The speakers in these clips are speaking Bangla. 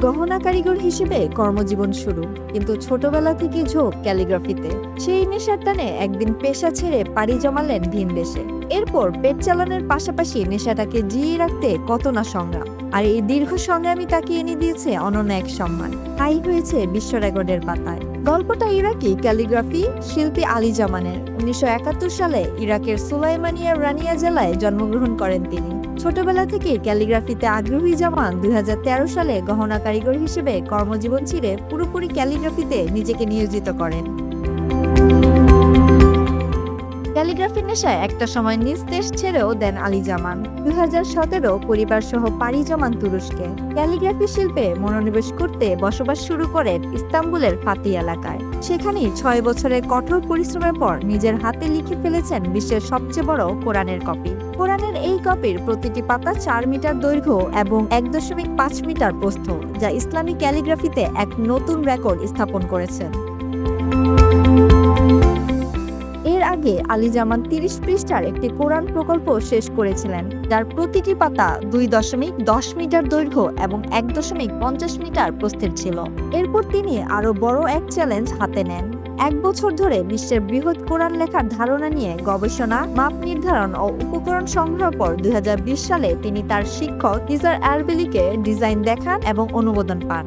গহনা কারিগর হিসেবে কর্মজীবন শুরু। কিন্তু ছোটবেলা থেকে ঝোঁক ক্যালিগ্রাফিতে, সেই নেশার টানে একদিন পেশা ছেড়ে পাড়ি জমালেন ভিন দেশে এরপর পেট চালানোর পাশাপাশি নেশাটাকে জিয়ে রাখতে কত না সংগ্রাম। আর এই দীর্ঘ সংগ্রামই তাকে এনে দিয়েছে অনন্য এক সম্মান। তাই হয়েছে বিশ্ব রেকর্ডের পাতায়। গল্পটা ইরাকি ক্যালিগ্রাফি শিল্পী আলী জামানের। উনিশশো একাত্তর সালে ইরাকের সুলাইমানিয়া রানিয়া জেলায় জন্মগ্রহণ করেন তিনি। ছোটবেলা থেকে ক্যালিগ্রাফিতে আগ্রহী জামান দুই হাজার তেরো সালে গহনা কারিগর হিসেবে কর্মজীবন ছিঁড়ে পুরোপুরি ক্যালিগ্রাফিতে নিজেকে নিয়োজিত করেন। ক্যালিগ্রাফির নেশায় একটা সময় নিজ দেশ ছেড়েও দেন আলী জামান দুই হাজার সতেরো পরিবার সহ পাড়ি জমান তুরস্কে। ক্যালিগ্রাফি শিল্পে মনোনিবেশ করতে বসবাস শুরু করেন ইস্তাম্বুলের ফাতি এলাকায়। সেখানেই ছয় বছরের কঠোর পরিশ্রমের পর নিজের হাতে লিখে ফেলেছেন বিশ্বের সবচেয়ে বড় কোরআনের কপি। কোরআনের এই কপির প্রতিটি পাতা চার মিটার দৈর্ঘ্য এবং এক দশমিক পাঁচ মিটার প্রস্থ, যা ইসলামী ক্যালিগ্রাফিতে এক নতুন রেকর্ড স্থাপন করেছে এর আগে আলী জামান তিরিশ পৃষ্ঠার একটি কোরআন প্রকল্প শেষ করেছিলেন। যার প্রতিটি পাতা দুই দশমিক দশ মিটার দৈর্ঘ্য এবং এক দশমিক পঞ্চাশ মিটার প্রস্থের ছিল। এরপর তিনি আরও বড় এক চ্যালেঞ্জ হাতে নেন। এক বছর ধরে বিশ্বের বৃহৎ কোরআন লেখার ধারণা নিয়ে গবেষণা, মাপ নির্ধারণ ও উপকরণ সংগ্রহ পর দুই হাজার বিশ সালে তিনি তার শিক্ষক নিজার অ্যারবেলিকে ডিজাইন দেখান এবং অনুমোদন পান।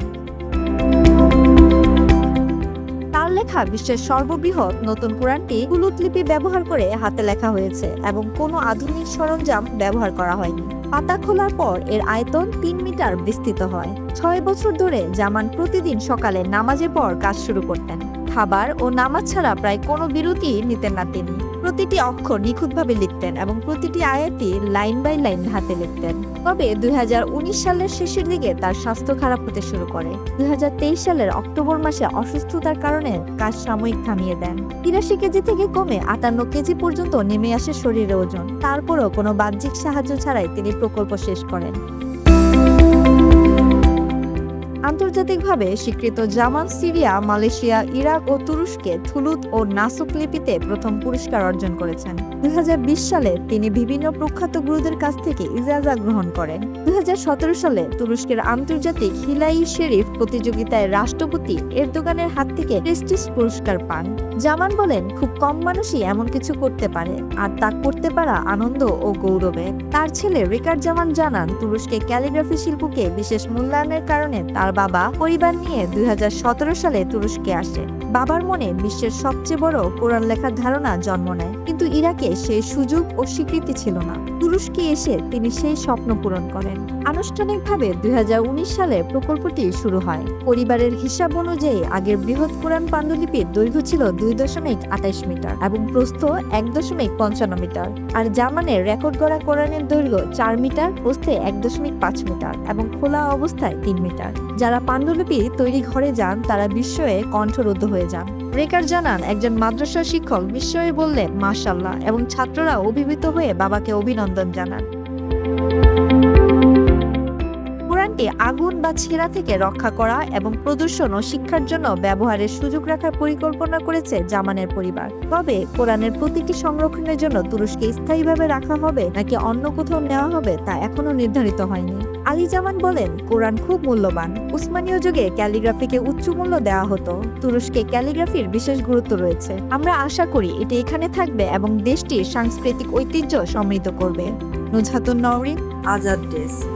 তার লেখা বিশ্বের সর্ববৃহৎ নতুন কোরআনটি কুলুত লিপি ব্যবহার করে হাতে লেখা হয়েছে এবং কোনো আধুনিক সরঞ্জাম ব্যবহার করা হয়নি। পাতা খোলার পর এর আয়তন তিন মিটার বিস্তৃত হয়। ছয় বছর ধরে জামান প্রতিদিন সকালে নামাজের পর কাজ শুরু করতেন। খাবার ও নামাজ ছাড়া প্রায় কোনো বিরতি নিতেন না তিনি। প্রতিটি অক্ষর নিখুঁতভাবে লিখতেন এবং প্রতিটি আয়াতি লাইন বাই লাইন হাতে লিখতেন। তবে দুই সালের শেষের দিকে তার স্বাস্থ্য খারাপ হতে শুরু করে। দুই সালের অক্টোবর মাসে অসুস্থতার কারণে কাজ সাময়িক থামিয়ে দেন। তিরাশি কেজি থেকে কমে আটান্ন কেজি পর্যন্ত নেমে আসে শরীরের ওজন। তারপরও কোনো বাহ্যিক সাহায্য ছাড়াই তিনি প্রকল্প শেষ করেন। আন্তর্জাতিকভাবে স্বীকৃত জামান সিরিয়া, মালয়েশিয়া, ইরাক ও তুরস্কে থুলুত ও নাসুক লিপিতে প্রথম পুরস্কার অর্জন করেছেন। দুই সালে তিনি বিভিন্ন প্রখ্যাত গুরুদের কাছ থেকে ইজাজা গ্রহণ করেন। দুই সালে তুরস্কের আন্তর্জাতিক হিলাই শেরিফ প্রতিযোগিতায় রাষ্ট্রপতি এরদোগানের হাত থেকে প্রেস্টিজ পুরস্কার পান। জামান বলেন, খুব কম মানুষই এমন কিছু করতে পারে, আর তা করতে পারা আনন্দ ও গৌরবে। তার ছেলে রিকার্ড জামান জানান, তুরস্কে ক্যালিগ্রাফি শিল্পকে বিশেষ মূল্যায়নের কারণে তার বাবা পরিবার নিয়ে দুই হাজার সতেরো সালে তুরস্কে আসে। বাবার মনে বিশ্বের সবচেয়ে বড় কোরআন লেখার ধারণা জন্ম নেয়। ইরাকে সেই সুযোগ ও স্বীকৃতি ছিল না। তুরস্কে এসে তিনি সেই স্বপ্ন পূরণ করেন। আনুষ্ঠানিকভাবে দুই হাজার উনিশ সালে প্রকল্পটি শুরু হয়। পরিবারের হিসাব অনুযায়ী আগের বৃহৎ কোরআন পাণ্ডুলিপির দৈর্ঘ্য ছিল দুই দশমিক আঠাইশ মিটার এবং প্রস্থ এক দশমিক পঞ্চান্ন মিটার। আর জামানের রেকর্ড গড়া কোরআনের দৈর্ঘ্য চার মিটার, প্রস্থে এক দশমিক পাঁচ মিটার এবং খোলা অবস্থায় তিন মিটার। যারা পাণ্ডুলিপি তৈরি ঘরে যান, তারা বিস্ময়ে কণ্ঠরুদ্ধ হয়ে যান। রেকার জানান, একজন মাদ্রাসা শিক্ষক বিস্ময়ে বললেন মাশাল্লাহ এবং ছাত্ররা অভিভূত হয়ে বাবাকে অভিনন্দন জানান। কোরআনটি আগুন বা ছেঁড়া থেকে রক্ষা করা এবং প্রদর্শন ও শিক্ষার জন্য ব্যবহারের সুযোগ রাখার পরিকল্পনা করেছে জামানের পরিবার। তবে কোরআনের প্রতিটি সংরক্ষণের জন্য তুরস্কে স্থায়ীভাবে রাখা হবে নাকি অন্য কোথাও নেওয়া হবে তা এখনও নির্ধারিত হয়নি। আলী জামান বলেন, কোরআন খুব মূল্যবান। উসমানীয় যুগে ক্যালিগ্রাফিকে উচ্চ মূল্য দেওয়া হতো। তুরস্কে ক্যালিগ্রাফির বিশেষ গুরুত্ব রয়েছে। আমরা আশা করি এটি এখানে থাকবে এবং দেশটির সাংস্কৃতিক ঐতিহ্য সমৃদ্ধ করবে। নুজহাতুন নওরিন আজাদ ডেস্ক।